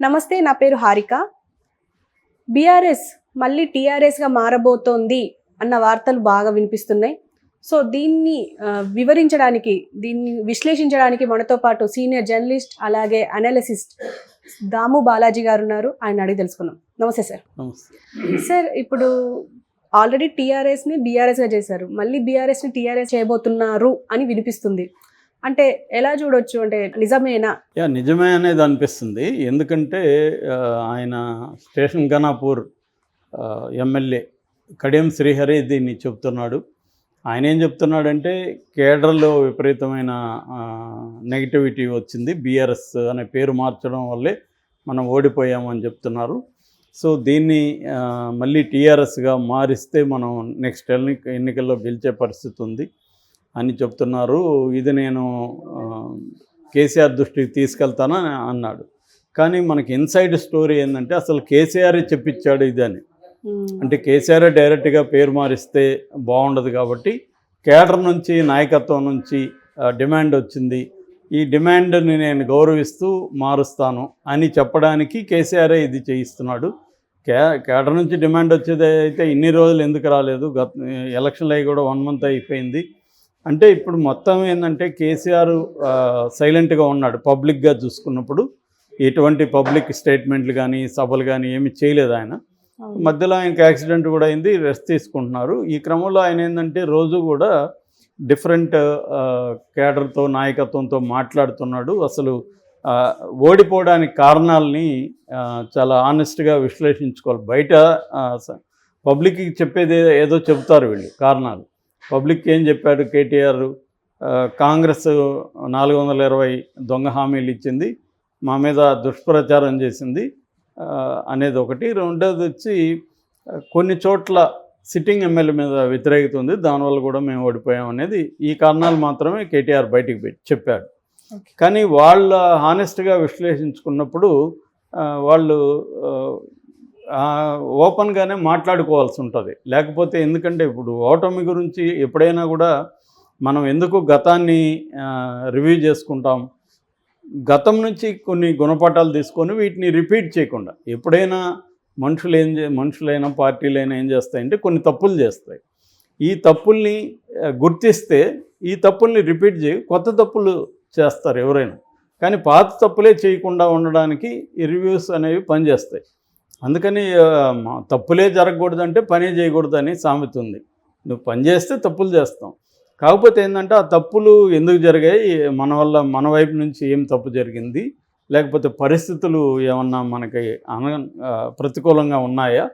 నమస్తే నా పేరు హారిక. బీఆర్ఎస్ మళ్ళీ టీఆర్ఎస్గా మారబోతోంది అన్న వార్తలు బాగా వినిపిస్తున్నాయి. సో దీన్ని వివరించడానికి దీన్ని విశ్లేషించడానికి మనతో పాటు సీనియర్ జర్నలిస్ట్ అలాగే అనాలిసిస్ట్ దాము బాలాజీ గారు ఉన్నారు. ఆయన అడిగి తెలుసుకుందాం. నమస్తే సార్. సార్ ఇప్పుడు ఆల్రెడీ టీఆర్ఎస్ని బీఆర్ఎస్గా చేశారు. మళ్ళీ బీఆర్ఎస్ని టీఆర్ఎస్ చేయబోతున్నారు అని వినిపిస్తుంది. అంటే ఎలా చూడొచ్చు? అంటే నిజమేనా? యా నిజమే అనేది అనిపిస్తుంది. ఎందుకంటే ఆయన స్టేషన్ ఘనాపూర్ ఎమ్మెల్యే కడియం శ్రీహరి దీన్ని చెప్తున్నాడు. ఆయన ఏం చెప్తున్నాడంటే కేడర్లో విపరీతమైన నెగిటివిటీ వచ్చింది. బీఆర్ఎస్ అనే పేరు మార్చడం వల్లే మనం ఓడిపోయామని చెప్తున్నారు. సో దీన్ని మళ్ళీ టీఆర్ఎస్గా మారిస్తే మనం నెక్స్ట్ ఎన్ని ఎన్నికల్లో గెలిచే పరిస్థితి ఉంది. అని చెప్తున్నారు. ఇది నేను కేసీఆర్ దృష్టికి తీసుకెళ్తానని అన్నాడు. కానీ మనకి ఇన్సైడ్ స్టోరీ ఏంటంటే అసలు కేసీఆర్ చెప్పించాడు ఇది అని. అంటే కేసీఆర్ డైరెక్ట్గా పేరు మారిస్తే బాగుండదు కాబట్టి కేడర్ నుంచి నాయకత్వం నుంచి డిమాండ్ వచ్చింది. ఈ డిమాండ్ని నేను గౌరవిస్తూ మారుస్తాను అని చెప్పడానికి కేసీఆర్ ఇది చేయిస్తున్నాడు. కే కేడర్ నుంచి డిమాండ్ వచ్చేది అయితే ఇన్ని రోజులు ఎందుకు రాలేదు? గత ఎలక్షన్లు అయ్యి కూడా వన్ మంత్ అయిపోయింది. అంటే ఇప్పుడు మొత్తం ఏంటంటే కేసీఆర్ సైలెంట్గా ఉన్నాడు. పబ్లిక్గా చూసుకున్నప్పుడు ఎటువంటి పబ్లిక్ స్టేట్మెంట్లు కానీ సభలు కానీ ఏమి చేయలేదు ఆయన. మధ్యలో ఆయనకి యాక్సిడెంట్ కూడా అయింది రెస్ట్ తీసుకుంటున్నారు. ఈ క్రమంలో ఆయన ఏంటంటే రోజు కూడా డిఫరెంట్ కేడర్తో నాయకత్వంతో మాట్లాడుతున్నాడు. అసలు ఓడిపోవడానికి కారణాలని చాలా ఆనెస్ట్గా విశ్లేషించుకోవాలి. బయట పబ్లిక్కి చెప్పేది ఏదో చెబుతారు వీళ్ళు కారణాలు. పబ్లిక్ ఏం చెప్పాడు కేటీఆర్? కాంగ్రెస్ నాలుగు వందల ఇరవై దొంగ హామీలు ఇచ్చింది మా మీద దుష్ప్రచారం చేసింది అనేది ఒకటి. రెండోది వచ్చి కొన్ని చోట్ల సిట్టింగ్ ఎమ్మెల్యే మీద వ్యతిరేకత ఉంది దానివల్ల కూడా మేము ఓడిపోయాం అనేది ఈ కారణాలు మాత్రమే కేటీఆర్ బయటికి పెట్టి చెప్పాడు. కానీ వాళ్ళ హానెస్ట్గా విశ్లేషించుకున్నప్పుడు వాళ్ళు ఓపెన్గానే మాట్లాడుకోవాల్సి ఉంటుంది. లేకపోతే ఎందుకంటే ఇప్పుడు ఓటమి గురించి ఎప్పుడైనా కూడా మనం ఎందుకు గతాన్ని రివ్యూ చేసుకుంటాం? గతం నుంచి కొన్ని గుణపాఠాలు తీసుకొని వీటిని రిపీట్ చేయకుండా ఎప్పుడైనా మనుషులు ఏం చే మనుషులైనా పార్టీలైనా ఏం చేస్తాయంటే కొన్ని తప్పులు చేస్తాయి. ఈ తప్పుల్ని గుర్తిస్తే ఈ తప్పుల్ని రిపీట్ చేయి కొత్త తప్పులు చేస్తారు ఎవరైనా. కానీ పాత తప్పులే చేయకుండా ఉండడానికి ఈ రివ్యూస్ అనేవి పనిచేస్తాయి. అందుకని తప్పులే జరగకూడదంటే పనే చేయకూడదు అని సామెత ఉంది. నువ్వు పని చేస్తే తప్పులు చేస్తాం. కాకపోతే ఏంటంటే ఆ తప్పులు ఎందుకు జరిగాయి? మన వల్ల మన వైపు నుంచి ఏం తప్పు జరిగింది? లేకపోతే పరిస్థితులు ఏమన్నా మనకి అన ప్రతికూలంగా ఉన్నాయా?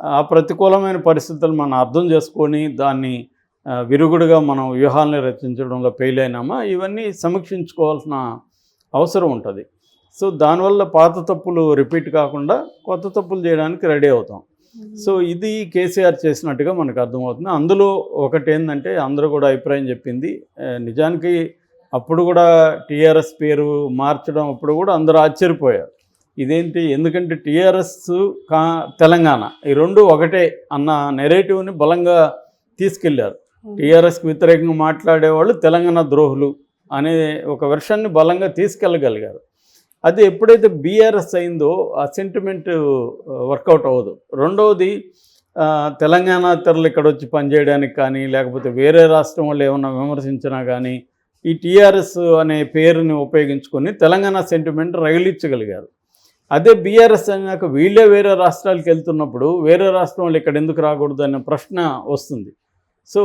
ఆ ప్రతికూలమైన పరిస్థితులు మనం అర్థం చేసుకొని దాన్ని విరుగుడుగా మనం వ్యూహాలను రచించడంలో ఫెయిల్ అయినామా? ఇవన్నీ సమీక్షించుకోవాల్సిన అవసరం ఉంటుంది. సో దానివల్ల పాత తప్పులు రిపీట్ కాకుండా కొత్త తప్పులు చేయడానికి రెడీ అవుతాం. సో ఇది కేసీఆర్ చేసినట్టుగా మనకు అర్థమవుతుంది. అందులో ఒకటి ఏంటంటే అందరూ కూడా అభిప్రాయం చెప్పింది నిజానికి అప్పుడు కూడా టీఆర్ఎస్ పేరు మార్చడం అప్పుడు కూడా అందరూ ఆశ్చర్యపోయారు. ఇదేంటి? ఎందుకంటే టీఆర్ఎస్ కా తెలంగాణ ఈ రెండు ఒకటే అన్న నెరేటివ్ని బలంగా తీసుకెళ్ళారు. టీఆర్ఎస్కి వ్యతిరేకంగా మాట్లాడేవాళ్ళు తెలంగాణ ద్రోహులు అనే ఒక వెర్షన్ని బలంగా తీసుకెళ్ళగలిగారు. అది ఎప్పుడైతే బీఆర్ఎస్ అయిందో ఆ సెంటిమెంట్ వర్కౌట్ అవ్వదు. రెండవది తెలంగాణ తెరలు ఇక్కడ వచ్చి పనిచేయడానికి కానీ లేకపోతే వేరే రాష్ట్రం వాళ్ళు ఏమన్నా విమర్శించినా కానీ ఈ టీఆర్ఎస్ అనే పేరుని ఉపయోగించుకొని తెలంగాణ సెంటిమెంట్ రగిలించగలిగారు. అదే బీఆర్ఎస్ అయినాక వీళ్ళే వేరే రాష్ట్రాలకు వెళ్తున్నప్పుడు వేరే రాష్ట్రం వాళ్ళు ఇక్కడ ఎందుకు రాకూడదు అనే ప్రశ్న వస్తుంది. సో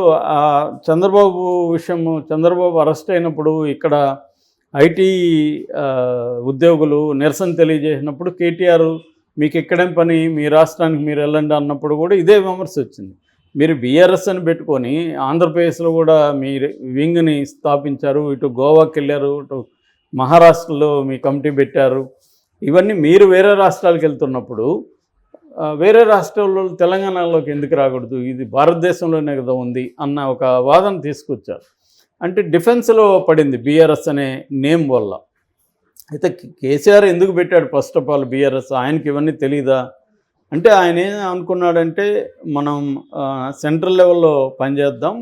చంద్రబాబు విషయము చంద్రబాబు అరెస్ట్ అయినప్పుడు ఇక్కడ ఐటీ ఉద్యోగులు నిరసన తెలియజేసినప్పుడు కేటీఆర్ మీకు ఎక్కడేం పని? మీ రాష్ట్రానికి మీరు వెళ్ళండి అన్నప్పుడు కూడా ఇదే విమర్శ వచ్చింది. మీరు బీఆర్ఎస్ అని పెట్టుకొని ఆంధ్రప్రదేశ్లో కూడా మీ వింగ్ని స్థాపించారు ఇటు గోవాకి వెళ్ళారు ఇటు మహారాష్ట్రలో మీ కమిటీ పెట్టారు. ఇవన్నీ మీరు వేరే రాష్ట్రాలకు వెళ్తున్నప్పుడు వేరే రాష్ట్రాల్లో తెలంగాణలోకి ఎందుకు రాకూడదు? ఇది భారతదేశంలోనే కదా ఉంది అన్న ఒక వాదన తీసుకొచ్చారు. అంటే డిఫెన్స్లో పడింది బీఆర్ఎస్ అనే నేమ్ వల్ల. అయితే కేసీఆర్ ఎందుకు పెట్టాడు ఫస్ట్ ఆఫ్ ఆల్ బీఆర్ఎస్ ఆయనకి ఇవన్నీ తెలీదా? అంటే ఆయన ఏం అనుకున్నాడంటే మనం సెంట్రల్ లెవెల్లో పనిచేద్దాం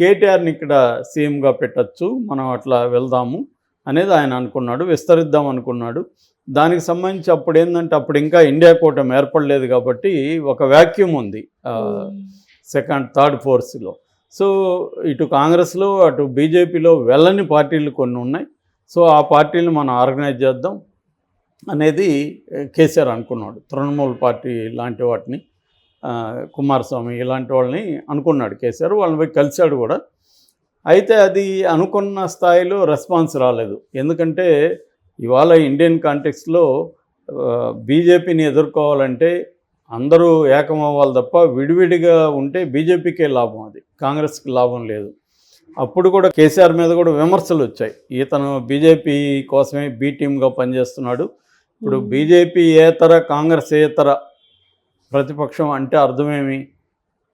కేటీఆర్ని ఇక్కడ సీఎంగా పెట్టచ్చు మనం అట్లా వెళ్దాము అనేది ఆయన అనుకున్నాడు విస్తరిద్దాం అనుకున్నాడు. దానికి సంబంధించి అప్పుడు ఏంటంటే అప్పుడు ఇంకా ఇండియా కూటమి ఏర్పడలేదు కాబట్టి ఒక వ్యాక్యూమ్ ఉంది సెకండ్ థర్డ్ ఫోర్స్లో సో ఇటు కాంగ్రెస్లో అటు బీజేపీలో వెళ్ళని పార్టీలు కొన్ని ఉన్నాయి. సో ఆ పార్టీలు మనం ఆర్గనైజ్ చేద్దాం అనేది కేసీఆర్ అనుకున్నాడు. తృణమూల్ పార్టీ ఇలాంటి వాటిని కుమారస్వామి ఇలాంటి వాళ్ళని అనుకున్నాడు కేసీఆర్. వాళ్ళని పోయి కలిశాడు కూడా. అయితే అది అనుకున్న స్థాయిలో రెస్పాన్స్ రాలేదు. ఎందుకంటే ఇవాళ ఇండియన్ కాంటెక్స్లో బీజేపీని ఎదుర్కోవాలంటే అందరూ ఏకమవ్వాలి తప్ప విడివిడిగా ఉంటే బీజేపీకే లాభం అది. కాంగ్రెస్కి లాభం లేదు. అప్పుడు కూడా కేసీఆర్ మీద కూడా విమర్శలు వచ్చాయి. ఇతను బీజేపీ కోసమే బీ టీమ్గా పనిచేస్తున్నాడు. ఇప్పుడు బీజేపీ ఏతర కాంగ్రెస్ ఏతర ప్రతిపక్షం అంటే అర్థమేమి?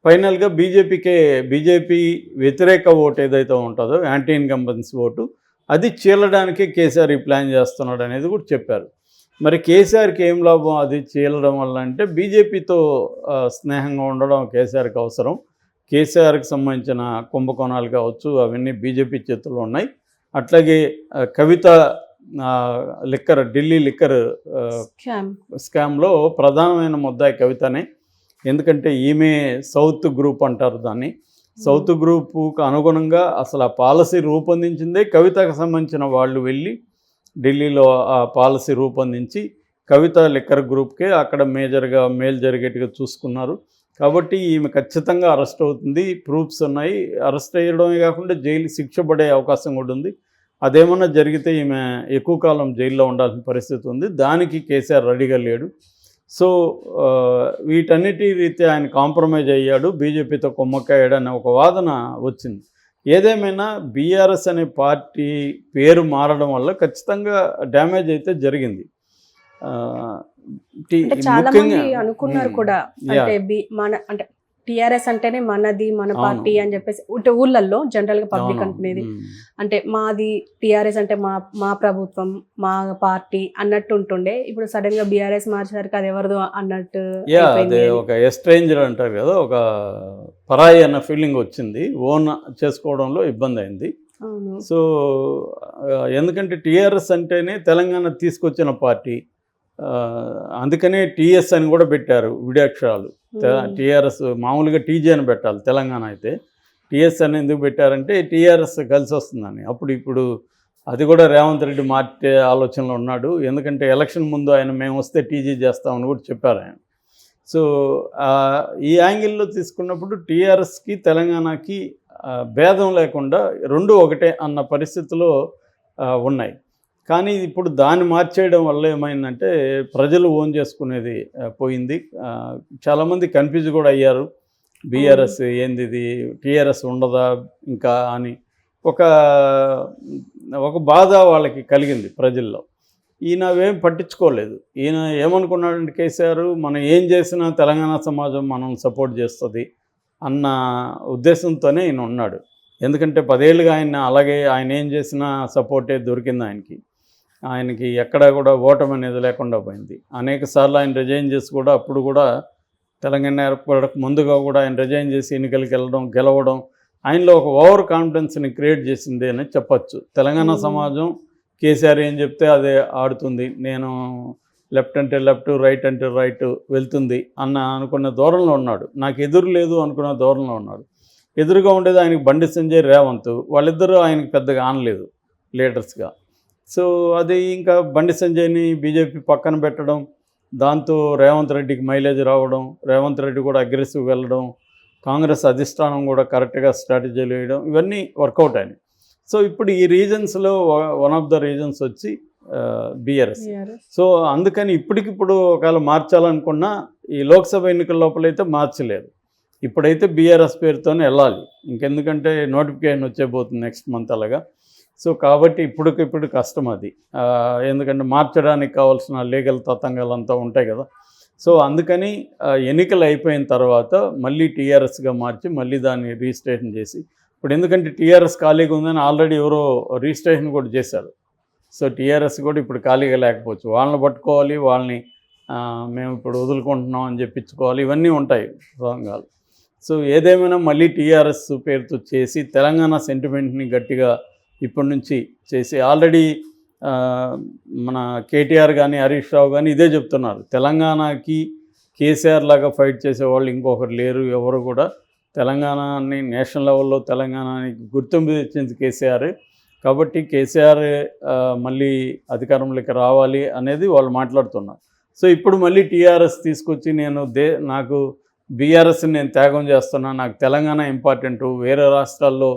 ఫైనల్గా బీజేపీకే బీజేపీ వ్యతిరేక ఓటు ఏదైతే ఉంటుందో యాంటీ ఇన్కంబెన్సీ ఓటు అది చీలడానికి కేసీఆర్ ఈ ప్లాన్ చేస్తున్నాడు అనేది కూడా చెప్పారు. మరి కేసీఆర్కి ఏం లాభం? అది చీలడం వల్ల అంటే బీజేపీతో స్నేహంగా ఉండడం కేసీఆర్కి అవసరం. కేసీఆర్కి సంబంధించిన కుంభకోణాలు కావచ్చు అవన్నీ బీజేపీ చేతుల్లో ఉన్నాయి. అట్లాగే కవిత లిక్కర్ ఢిల్లీ లిక్కర్ స్కామ్లో ప్రధానమైన ముద్దాయి కవితనే. ఎందుకంటే ఈమె సౌత్ గ్రూప్ అంటారు దాన్ని. సౌత్ గ్రూపుకు అనుగుణంగా అసలు ఆ పాలసీ రూపొందించిందే కవితకు సంబంధించిన వాళ్ళు వెళ్ళి ఢిల్లీలో ఆ పాలసీ రూపొందించి కవిత లిక్కర్ గ్రూప్కే అక్కడ మేజర్గా మేలు జరిగేట్టుగా చూసుకున్నారు. కాబట్టి ఈమె ఖచ్చితంగా అరెస్ట్ అవుతుంది. ప్రూఫ్స్ ఉన్నాయి. అరెస్ట్ అయ్యడమే కాకుండా జైలు శిక్ష పడే అవకాశం కూడా ఉంది. అదేమన్నా జరిగితే ఈమె ఎక్కువ కాలం జైల్లో ఉండాల్సిన పరిస్థితి ఉంది. దానికి కేసీఆర్ రెడీగా లేడు. సో వీటన్నిటి రీత్యా ఆయన కాంప్రమైజ్ అయ్యాడు. బీజేపీతో కొమ్మక్కాయాడు అనే ఒక వాదన వచ్చింది. ఏదేమైనా బీఆర్ఎస్ అనే పార్టీ పేరు మారడం వల్ల ఖచ్చితంగా డ్యామేజ్ అయితే జరిగింది ముఖ్యంగా- అనుకున్నారు కూడా. అంటే మన అంటే టిఆర్ఎస్ అంటేనే మనది మన. పార్టీ అని చెప్పేసి అంటే ఊళ్ళల్లో జనరల్గా పబ్లిక్. అనుకునేది. అంటే మాది టిఆర్ఎస్ అంటే మా మా ప్రభుత్వం మా పార్టీ అన్నట్టు ఉంటుండే ఇప్పుడు సడన్గా బీఆర్ఎస్ మార్చేసరికి అది ఎవరిదో అన్నట్టు అదే. ఒక ఎస్ట్రేంజర్ అంటారు కదా ఒక పరాయి అన్న ఫీలింగ్ వచ్చింది ఓన్ చేసుకోవడంలో ఇబ్బంది అయింది సో ఎందుకంటే టీఆర్ఎస్ అంటేనే తెలంగాణ తీసుకొచ్చిన పార్టీ అందుకనే టీఎస్ అని కూడా పెట్టారు విడాక్షరాలు. టీఆర్ఎస్ మామూలుగా టీజీ అని పెట్టాలి తెలంగాణ అయితే. టీఎస్ అని ఎందుకు పెట్టారంటే టీఆర్ఎస్ కలిసి వస్తుందని. అప్పుడు ఇప్పుడు అది కూడా రేవంత్ రెడ్డి మార్చే ఆలోచనలో ఉన్నాడు. ఎందుకంటే ఎలక్షన్ ముందు ఆయన మేము వస్తే టీజీ చేస్తామని కూడా చెప్పారు ఆయన. సో ఈ యాంగిల్లో తీసుకున్నప్పుడు టీఆర్ఎస్కి తెలంగాణకి భేదం లేకుండా రెండు ఒకటే అన్న పరిస్థితిలో ఉన్నాయి. కానీ ఇప్పుడు దాన్ని మార్చేయడం వల్ల ఏమైందంటే ప్రజలు ఓన్ చేసుకునేది పోయింది. చాలామంది కన్ఫ్యూజ్ కూడా అయ్యారు. బీఆర్ఎస్ ఏంది ఇది? టీఆర్ఎస్ ఉండదా? ఇంకా అని. ఒక ఒక బాధ వాళ్ళకి కలిగింది ప్రజల్లో. ఈయన అవేం పట్టించుకోలేదు. ఈయన ఏమనుకున్నాడంటే కేసీఆర్ మనం ఏం చేసినా తెలంగాణ సమాజం మనం సపోర్ట్ చేస్తుంది అన్న ఉద్దేశంతోనే ఈయన ఉన్నాడు. ఎందుకంటే పదేళ్ళుగా ఆయన అలాగే ఆయన ఏం చేసినా సపోర్టే దొరికింది ఆయనకి. ఆయనకి ఎక్కడ కూడా ఓటమి అనేది లేకుండా పోయింది. అనేక సార్లు ఆయన రిజైన్ చేసి కూడా అప్పుడు కూడా తెలంగాణ ఏర్పడక ముందుగా కూడా ఆయన రిజైన్ చేసి ఎన్నికలకు వెళ్ళడం గెలవడం ఆయనలో ఒక ఓవర్ కాన్ఫిడెన్స్ని క్రియేట్ చేసింది అని చెప్పచ్చు. తెలంగాణ. సమాజం కేసీఆర్ ఏం చెప్తే అదే ఆడుతుంది. నేను లెఫ్ట్ అంటే లెఫ్ట్ రైట్ అంటే రైట్ వెళ్తుంది అన్న అనుకున్న దూరంలో ఉన్నాడు. నాకు ఎదురు లేదు అనుకున్న దూరంలో ఉన్నాడు. ఎదురుగా ఉండేది ఆయనకి బండి సంజయ్ రేవంత్. వాళ్ళిద్దరూ ఆయనకి పెద్దగా ఆనలేదు లీడర్స్గా. సో అది ఇంకా బండి సంజయ్ని బీజేపీ పక్కన పెట్టడం దాంతో రేవంత్ రెడ్డికి మైలేజ్ రావడం రేవంత్ రెడ్డి కూడా అగ్రెసివ్ వెళ్ళడం కాంగ్రెస్ అధిష్టానం కూడా కరెక్ట్గా స్ట్రాటజీలు వేయడం ఇవన్నీ వర్కౌట్ అయినాయి. సో ఇప్పుడు ఈ రీజన్స్లో వన్ ఆఫ్ ద రీజన్స్ వచ్చి బీఆర్ఎస్. సో అందుకని ఇప్పటికిప్పుడు ఒకవేళ మార్చాలనుకున్నా ఈ లోక్సభ ఎన్నికల లోపలైతే మార్చలేదు. ఇప్పుడైతే బీఆర్ఎస్ పేరుతోనే వెళ్ళాలి. ఇంకెందుకంటే నోటిఫికేషన్ వచ్చేపోతుంది నెక్స్ట్ మంత్ అలాగా. సో కాబట్టి ఇప్పుడుకిప్పుడు కష్టం అది. ఎందుకంటే మార్చడానికి కావాల్సిన లీగల్ తతంగాలు అంతా ఉంటాయి కదా. సో అందుకని ఎన్నికలు అయిపోయిన తర్వాత మళ్ళీ టీఆర్ఎస్గా మార్చి మళ్ళీ దాన్ని రిజిస్ట్రేషన్ చేసి ఇప్పుడు ఎందుకంటే టీఆర్ఎస్ ఖాళీగా ఉందని ఆల్రెడీ ఎవరో రిజిస్ట్రేషన్ కూడా చేశారు. సో టీఆర్ఎస్ కూడా ఇప్పుడు ఖాళీగా లేకపోవచ్చు. వాళ్ళని పట్టుకోవాలి వాళ్ళని మేము ఇప్పుడు వదులుకుంటున్నాం అని చెప్పించుకోవాలి. ఇవన్నీ ఉంటాయి సంఘాలు సో ఏదేమైనా మళ్ళీ టీఆర్ఎస్ పేరుతో చేసి తెలంగాణ సెంటిమెంట్ని గట్టిగా ఇప్పటి నుంచి చేసి ఆల్రెడీ మన కేటీఆర్ కానీ హరీష్ రావు కానీ ఇదే చెప్తున్నారు. తెలంగాణకి కేసీఆర్ లాగా ఫైట్ చేసే వాళ్ళు ఇంకొకరు లేరు ఎవరు కూడా. తెలంగాణని నేషనల్ లెవెల్లో తెలంగాణకి గుర్తింపు తెచ్చింది కేసీఆర్. కాబట్టి కేసీఆర్ మళ్ళీ అధికారంలోకి రావాలి అనేది వాళ్ళు మాట్లాడుతున్నారు. సో ఇప్పుడు మళ్ళీ టీఆర్ఎస్ తీసుకొచ్చి నేను దే నాకు బీఆర్ఎస్ని నేను త్యాగం చేస్తున్నా నాకు తెలంగాణ ఇంపార్టెంటు వేరే రాష్ట్రాల్లో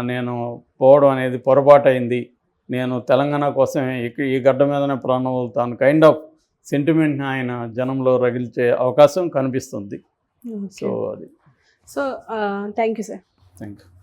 నేను పోవడం అనేది పొరపాటు అయింది. నేను తెలంగాణ కోసమే ఇక- ఈ గడ్డ మీదనే ప్రాణం వదులుతాను కైండ్ ఆఫ్ సెంటిమెంట్ని ఆయన జనంలో రగిల్చే అవకాశం కనిపిస్తుంది. సో అది. So thank you sir thank you